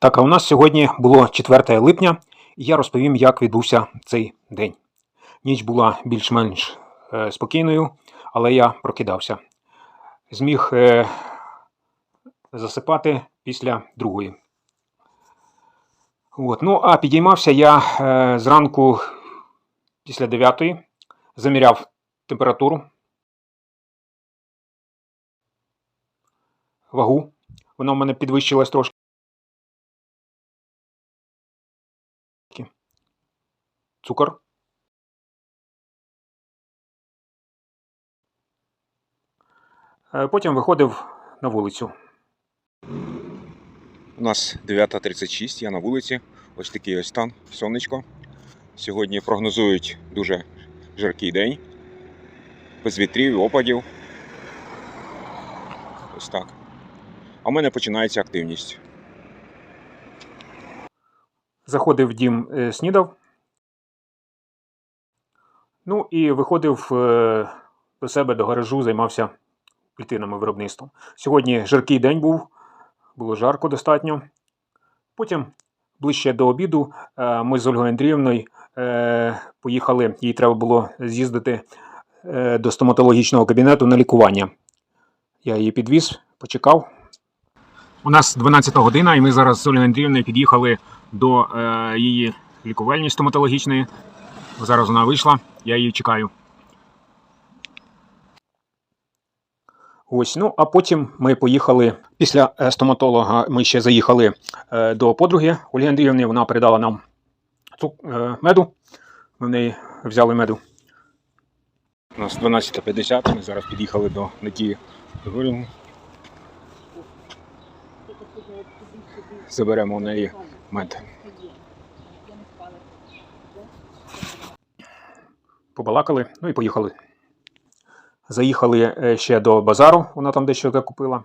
Так, а у нас сьогодні було 4 липня, і я розповім, як відбувся цей день. Ніч була більш-менш е, спокійною, але я прокидався. Зміг е, засипати після другої. От. Ну, а підіймався я е, зранку після 9 заміряв температуру, вагу. Вона в мене підвищилась трошки. Цукор. Е, Потім виходив на вулицю. У нас 9.36, я на вулиці. Ось такий ось стан, сонечко. Сьогодні прогнозують дуже жаркий день, без вітрів і опадів. Ось так. А в мене починається активність. Заходив в дім, е, снідав. Ну і виходив е, до себе до гаражу, займався клітинами виробництвом. Сьогодні жаркий день був, було жарко достатньо. Потім, ближче до обіду, е, ми з Ольгою Андріївною е, поїхали, їй треба було з'їздити до стоматологічного кабінету на лікування. Я її підвіз, почекав. У нас 12 година, і ми зараз з Ольгою Андріївною під'їхали до е, її лікувальні стоматологічної. Зараз вона вийшла, я її чекаю. Ось, ну а потім ми поїхали після е, стоматолога. Ми ще заїхали е, до подруги Ольги Андріївни. Вона передала нам е, меду. Ми в неї взяли меду. У нас 12.50, ми зараз під'їхали до Надії Григорівни. Заберемо у неї мед. Побалакали, ну і поїхали. Заїхали е, ще до базару, вона там дещо закупила.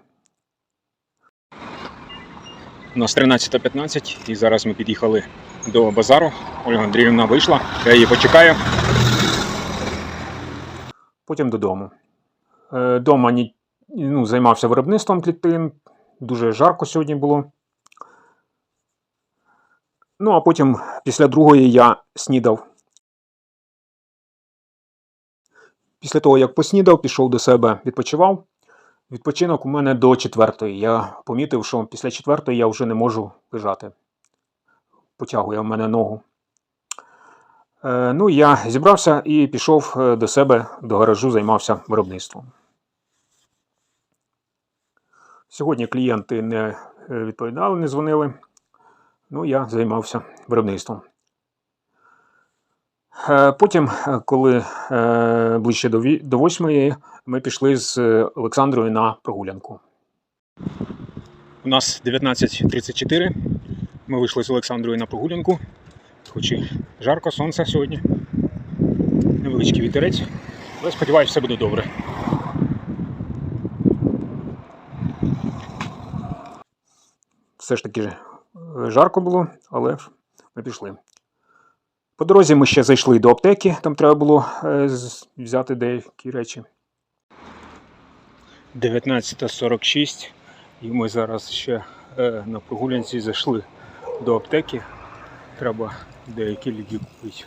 У нас 13.15 і зараз ми під'їхали до базару. Ольга Андріївна вийшла, я її почекаю. Потім додому. Е, Дома ну, займався виробництвом клітин. Дуже жарко сьогодні було. Ну, а потім після другої я снідав. Після того, як поснідав, пішов до себе, відпочивав. Відпочинок у мене до четвертої. Я помітив, що після четвертої я вже не можу лежати. Потягує в мене ногу. Е, ну, я зібрався і пішов е, до себе до гаражу, займався виробництвом. Сьогодні клієнти не е, відповідали, не дзвонили. Ну, я займався виробництвом. Е, Потім, е, коли е, ближче до восьмої, ми пішли з Олександрою на прогулянку. У нас 19.34. Ми вийшли з Олександрою на прогулянку. Хоч і жарко, сонце сьогодні. Невеличкий вітерець. Але сподіваюся, все буде добре. Все ж таки жарко було, але ми пішли. По дорозі ми ще зайшли до аптеки, там треба було е, взяти деякі речі. 19.46. І ми зараз ще е, на прогулянці зайшли до аптеки. Треба деякі ліки купити.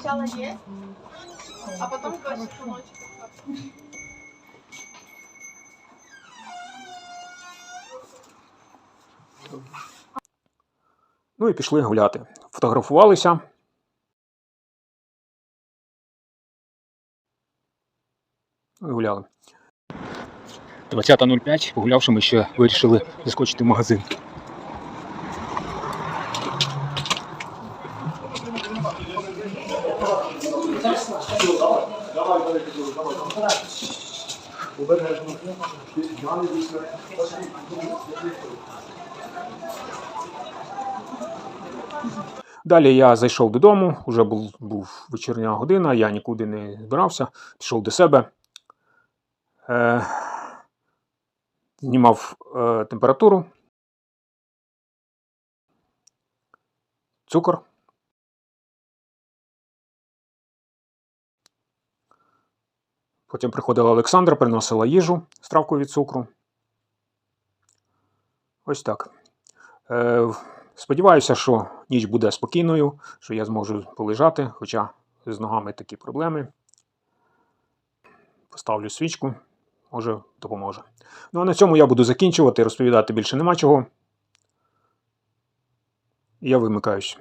Сначала есть, а потом два часа. Ну і пішли гуляти. Фотографувалися. Ну і гуляли. 20.05. Погулявши, ми ще вирішили заскочити в магазин. Далі я зайшов додому, вже був, був вечірня година, я нікуди не збирався, пішов до себе. Е, знімав е, температуру. цукор. Потім приходила Олександра, приносила їжу з травкою від цукру. Ось так. Е, сподіваюся, що ніч буде спокійною, що я зможу полежати, хоча з ногами такі проблеми. Поставлю свічку, може допоможе. Ну а на цьому я буду закінчувати, розповідати більше нема чого. Я вимикаюсь.